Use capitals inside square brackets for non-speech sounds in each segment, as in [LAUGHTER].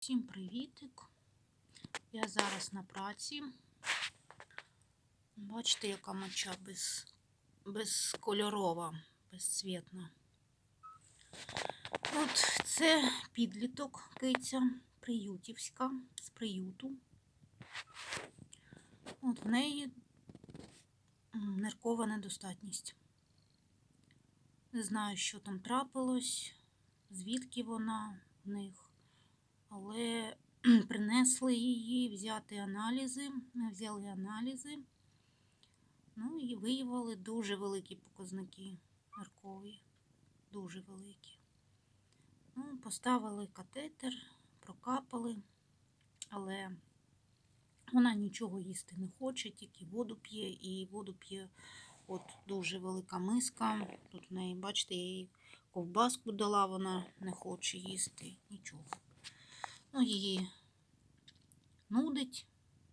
Всім привітик. Я зараз на праці. Бачите, яка моча без, безкольорова, безцвітна. От це підліток киця приютівська з приюту. От в неї ниркова недостатність. Не знаю, що там трапилось, звідки вона в них, але принесли її взяти аналізи. Взяли аналізи. Ну і виявили дуже великі показники ниркові. Дуже великі. Ну, поставили катетер, прокапали, але вона нічого їсти не хоче, тільки воду п'є, і воду п'є от дуже велика миска. Тут в неї, бачите, я їй ковбаску дала, вона не хоче їсти нічого. Ну, її нудить,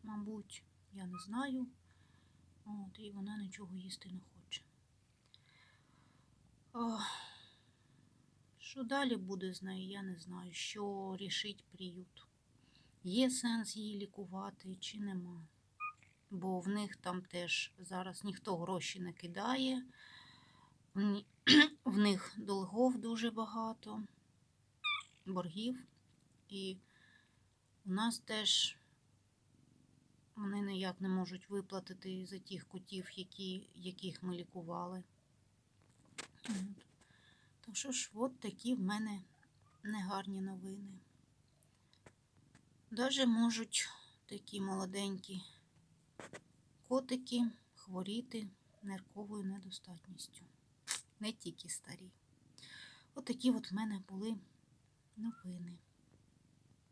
мабуть, я не знаю. От, і вона нічого їсти не хоче. О, що далі буде з нею, я не знаю, що рішить приют. Є сенс її лікувати чи нема. Бо в них там теж зараз ніхто гроші не кидає. [CLEARS THROAT] В них долгов дуже багато, боргів. І у нас теж вони ніяк не можуть виплатити за тих котів, які, яких ми лікували. От. Так що ж, от такі в мене негарні новини. Даже можуть такі молоденькі котики хворіти нирковою недостатністю. Не тільки старі. От такі от в мене були новини.